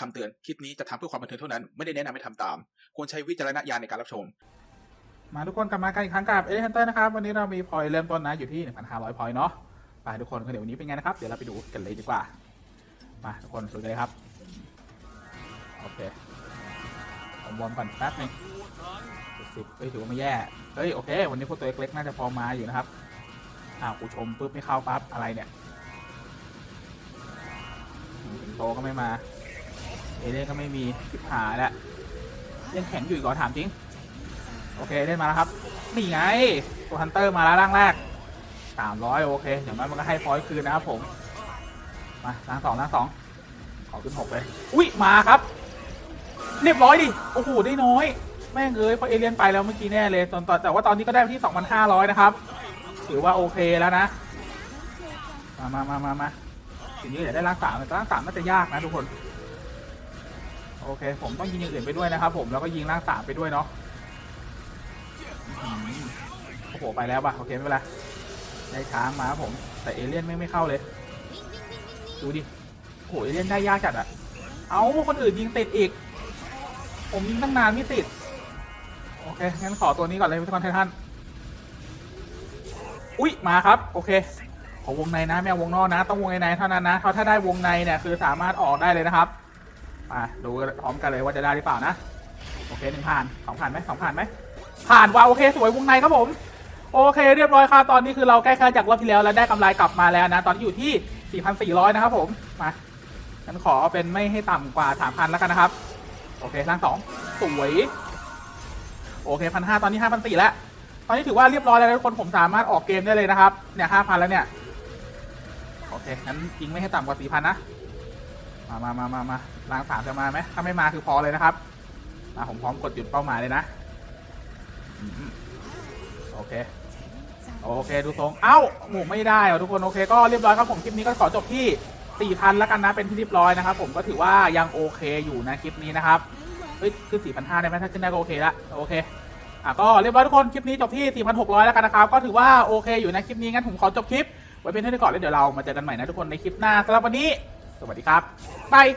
คำเตือนคลิปนี้จะทำเพื่อความบันเทิงเท่านั้น ไม่ได้แนะนำให้ทำตาม ควรใช้วิจารณญาณในการรับชม มาทุกคนกลับมากันอีกครั้งกับเอเลนเตอร์นะครับ วันนี้เรามีพอยเริ่มต้นนะอยู่ที่ 1,500พอยเนาะไปทุกคนก็เดี๋ยววันนี้เป็นไงนะครับ เดี๋ยวเราไปดูกันเลยดีกว่า มาทุกคนดูเลยครับ โอเคผมวอร์มก่อนแป๊บนึงสิบเฮ้ยถือว่าไม่แย่เฮ้ยโอเค วันนี้พวกตัวเล็กๆน่าจะพอมาอยู่นะครับอ้าวกูชมปุ๊บไม่เข้าปั๊บอะไรเนี่ยโตก็ไม่มา เอเล่นก็ไม่มีหายแล้วยังแข็งอยู่อีกเหรอถามจริง โอเคได้มาแล้วครับนี่ไงตัวฮันเตอร์มาแล้วร่างแรกสามร้อยโอเคอย่างน้อยมันก็ให้พอยต์คืนนะครับผมมาร่างสองร่างสองขอขึ้นหกเลยอุ้ยมาครับ เรียบร้อยดิโอ้โหได้น้อยแม่งเอ้ยพราะเอเลียนไปแล้วเมื่อกี้แน่เลยตอนตอนแต่ว่าตอนนี้ก็ได้ที่2,500นห้าร้อยนะครับถือว่าโอเคแล้วนะ มามามามามาทีนี้เดี๋ยวได้ร่างสามแต่ร่างสามน่าจะยากนะทุกคน โอเค ผมต้องยิงอย่างอื่นไปด้วยนะครับผมแล้วก็ยิงร่างสามไปด้วยเนาะโอ้โหไปแล้วป่ะโอเคไม่เป็นไรได้ช้างมาครับผมแต่เอเลี่ยนไม่ไม่เข้าเลย ดูดิโอ้โหเอเลี่ยนได้ยากจัดอะเอาคนอื่นยิงติดอีก ผมยิงตั้งนานไม่ติด โอเคงั้นขอตัวนี้ก่อนเลยพิธีกรไททันอุ้ยมาครับ โอเคขอวงในนะไม่เอาวงนอกนะ ต้องวงในในเท่านั้นนะเพราะถ้าได้วงในเนี่ยคือสามารถออกได้เลยนะครับ มาดูพร้อมกันเลยว่าจะได้หรือเปล่านะ โอเคหนึ่งผ่านสองผ่านไหมสองผ่านไหมผ่านว่าโอเคสวยวงในครับผม โอเคเรียบร้อยครับตอนนี้คือเราใกล้ค่าจากรอบที่แล้วแล้วได้กำไรกลับมาแล้วนะ ตอนนี้อยู่ที่ 4,400 นะครับผม มาฉันขอเอาเป็นไม่ให้ต่ำกว่า 3,000 แล้วกันนะครับ โอเคร่างสองสวยโอเคพันห้าตอนนี้5,400แล้ว ตอนนี้ถือว่าเรียบร้อยแล้วทุกคนผมสามารถออกเกมได้เลยนะครับ เนี่ย5,000แล้วเนี่ย โอเคงั้นยิงไม่ให้ต่ำกว่า4,000นะ มามามามามาร่างสามจะมาไหมถ้าไม่มาคือพอเลยนะครับมาผมพร้อมกดหยุดเป้าหมายเลยนะ โอเค โอเค ดูทรง เอ้า หมูไม่ได้เหรอทุกคน โอเค ก็เรียบร้อยครับผมคลิปนี้ก็ขอจบที่4,000แล้วกันนะ เป็นที่เรียบร้อยนะครับผมก็ถือว่ายังโอเคอยู่นะคลิปนี้นะครับ เฮ้ย ขึ้น4,500ได้ไหมถ้าขึ้นได้ก็โอเคละ โอเคอะก็เรียบร้อยทุกคน คลิปนี้จบที่ 4,600 แล้วกันนะครับ ก็ถือว่าโอเคอยู่นะคลิปนี้งั้นผมขอจบคลิป ไว้เพียงเท่านี้ก่อนแล้วเดี๋ยวเรามาเจอกันใหม่นะทุกคนในคลิปหน้าสำหรับวันนี้ สวัสดีครับ บาย